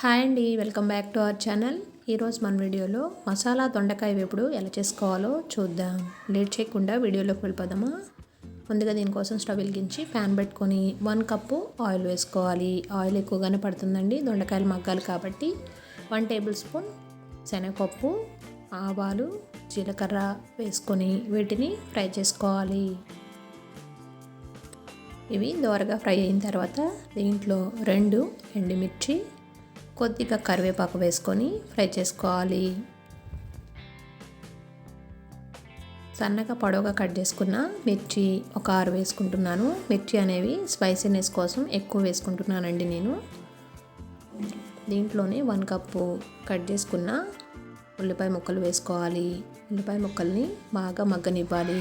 Hi అండి welcome back to our channel. ఈరోజు మన వీడియోలో మసాలా దొండకాయ వేపుడు ఎలా చేసుకోవాలో చూద్దాం. లేట్ చేయకుండా వీడియోలోకి వెళ్ళిపోదామా? ముందుగా దీనికోసం స్టవ్ వెలిగించి ప్యాన్ పెట్టుకొని వన్ కప్పు ఆయిల్ వేసుకోవాలి. ఆయిల్ ఎక్కువగానే పడుతుందండి దొండకాయలు మగ్గాలి కాబట్టి. వన్ టేబుల్ స్పూన్ శనగపప్పు ఆవాలు జీలకర్ర వేసుకొని వీటిని ఫ్రై చేసుకోవాలి. ఇవి దోరగా ఫ్రై అయిన తర్వాత దీంట్లో రెండు ఎండుమిర్చి కొద్దిగా కరివేపాకు వేసుకొని ఫ్రై చేసుకోవాలి. సన్నగా పొడవుగా కట్ చేసుకున్న మిర్చి ఒక ఆరు వేసుకుంటున్నాను. మిర్చి అనేవి స్పైసీనెస్ కోసం ఎక్కువ వేసుకుంటున్నానండి నేను. దీంట్లోనే వన్ కప్పు కట్ చేసుకున్న ఉల్లిపాయ ముక్కలు వేసుకోవాలి. ఉల్లిపాయ ముక్కల్ని బాగా మగ్గనివ్వాలి.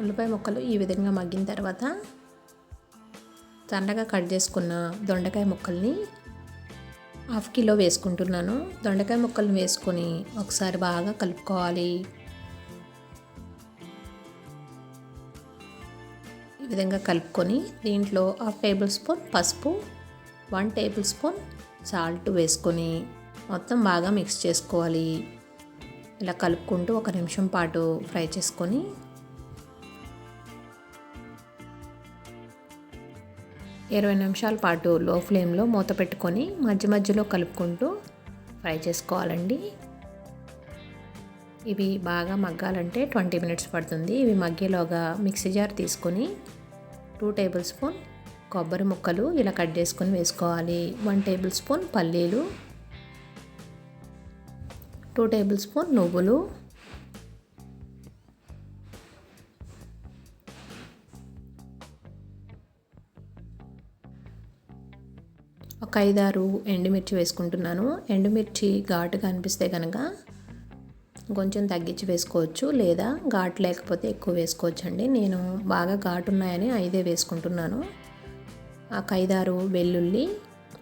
ఉల్లిపాయ ముక్కలు ఈ విధంగా మగ్గిన తర్వాత సన్నగా కట్ చేసుకున్న దొండకాయ ముక్కల్ని హాఫ్ కిలో వేసుకుంటున్నాను. దొండకాయ ముక్కల్ని వేసుకొని ఒకసారి బాగా కలుపుకోవాలి. ఈ విధంగా కలుపుకొని దీంట్లో హాఫ్ టేబుల్ స్పూన్ పసుపు వన్ టేబుల్ స్పూన్ సాల్ట్ వేసుకొని మొత్తం బాగా మిక్స్ చేసుకోవాలి. ఇలా కలుపుకుంటూ ఒక నిమిషం పాటు ఫ్రై చేసుకొని ఇరవై నిమిషాల పాటు లో ఫ్లేమ్లో మూత పెట్టుకొని మధ్య మధ్యలో కలుపుకుంటూ ఫ్రై చేసుకోవాలండి. ఇవి బాగా మగ్గాలంటే ట్వంటీ మినిట్స్ పడుతుంది. ఇవి మగ్గేలోగా మిక్సీ జార్ తీసుకొని టూ టేబుల్ స్పూన్ కొబ్బరి ముక్కలు ఇలా కట్ చేసుకొని వేసుకోవాలి. వన్ టేబుల్ స్పూన్ పల్లీలు టూ టేబుల్ స్పూన్ నువ్వులు ఒక ఐదారు ఎండుమిర్చి వేసుకుంటున్నాను. ఎండుమిర్చి ఘాటుగా అనిపిస్తే కనుక కొంచెం తగ్గించి వేసుకోవచ్చు. లేదా ఘాటు లేకపోతే ఎక్కువ వేసుకోవచ్చు అండి నేను బాగా ఘాటు ఉన్నాయని ఐదే వేసుకుంటున్నాను. ఒక ఐదారు వెల్లుల్లి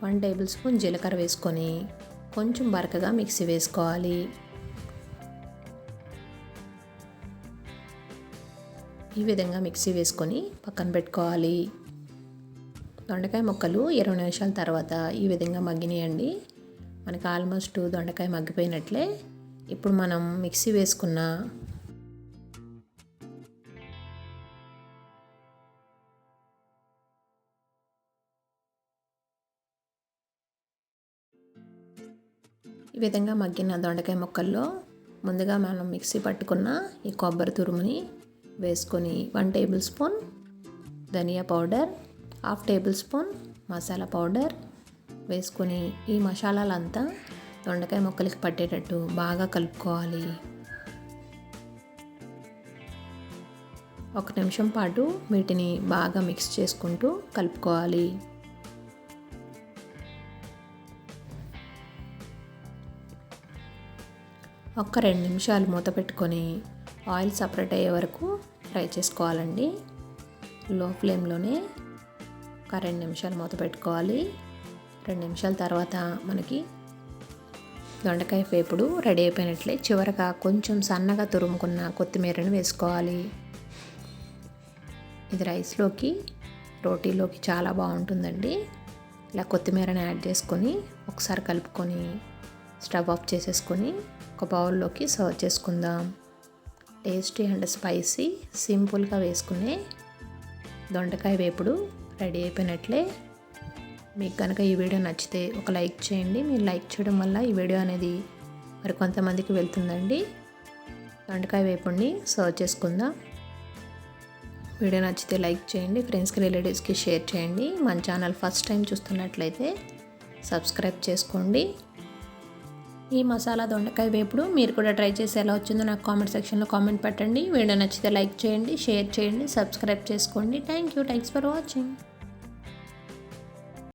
వన్ టేబుల్ స్పూన్ జీలకర్ర వేసుకొని కొంచెం బరకగా మిక్సీ వేసుకోవాలి. ఈ విధంగా మిక్సీ వేసుకొని పక్కన పెట్టుకోవాలి. దొండకాయ ముక్కలు ఇరవై నిమిషాల తర్వాత ఈ విధంగా మగ్గినాయండి. మనకి ఆల్మోస్ట్ దొండకాయ మగ్గిపోయినట్లే. ఇప్పుడు మనం మిక్సీ వేసుకున్న ఈ విధంగా మగ్గిన దొండకాయ ముక్కల్లో ముందుగా మనం మిక్సీ పట్టుకున్న ఈ కొబ్బరి తురుముని వేసుకొని వన్ టేబుల్ స్పూన్ ధనియా powder half tablespoon masala powder వేసుకొని ఈ మసాలాలంతా దొండకాయ ముక్కలకి పట్టేటట్టు బాగా కలుపుకోవాలి. ఒక నిమిషం పాటు వీటిని బాగా మిక్స్ చేసుకుంటూ కలుపుకోవాలి. ఒక్క రెండు నిమిషాలు మూత పెట్టుకొని ఆయిల్ సపరేట్ అయ్యే వరకు ఫ్రై చేసుకోవాలండి. లో ఫ్లేమ్లోనే ఒక రెండు నిమిషాలు మూత పెట్టుకోవాలి. రెండు నిమిషాల తర్వాత మనకి దొండకాయ వేపుడు రెడీ అయిపోయినట్లే. చివరగా కొంచెం సన్నగా తురుముకున్న కొత్తిమీరను వేసుకోవాలి. ఇది రైస్లోకి రోటీలోకి చాలా బాగుంటుందండి. ఇలా కొత్తిమీరని యాడ్ చేసుకొని ఒకసారి కలుపుకొని స్టవ్ ఆఫ్ చేసేసుకొని ఒక బౌల్లోకి సర్వ్ చేసుకుందాం. టేస్టీ అండ్ స్పైసీ సింపుల్గా వేసుకునే దొండకాయ వేపుడు రెడీ అయిపోయినట్లే. మీకు కనుక ఈ వీడియో నచ్చితే ఒక లైక్ చేయండి. మీరు లైక్ చేయడం వల్ల ఈ వీడియో అనేది మరి కొంతమందికి వెళ్తుందండి. దొండకాయ వేపుడిని సర్వ్ చేసుకుందాం. వీడియో నచ్చితే లైక్ చేయండి. ఫ్రెండ్స్కి రిలేటివ్స్కి షేర్ చేయండి. మన ఛానల్ ఫస్ట్ టైం చూస్తున్నట్లయితే సబ్స్క్రైబ్ చేసుకోండి. ఈ మసాలా దొండకాయ వేపుడు మీరు కూడా ట్రై చేసి ఎలా వచ్చిందో నాకు కామెంట్ సెక్షన్లో కామెంట్ పెట్టండి. వీడియో నచ్చితే లైక్ చేయండి షేర్ చేయండి సబ్స్క్రైబ్ చేసుకోండి. Thank you. Thanks for watching.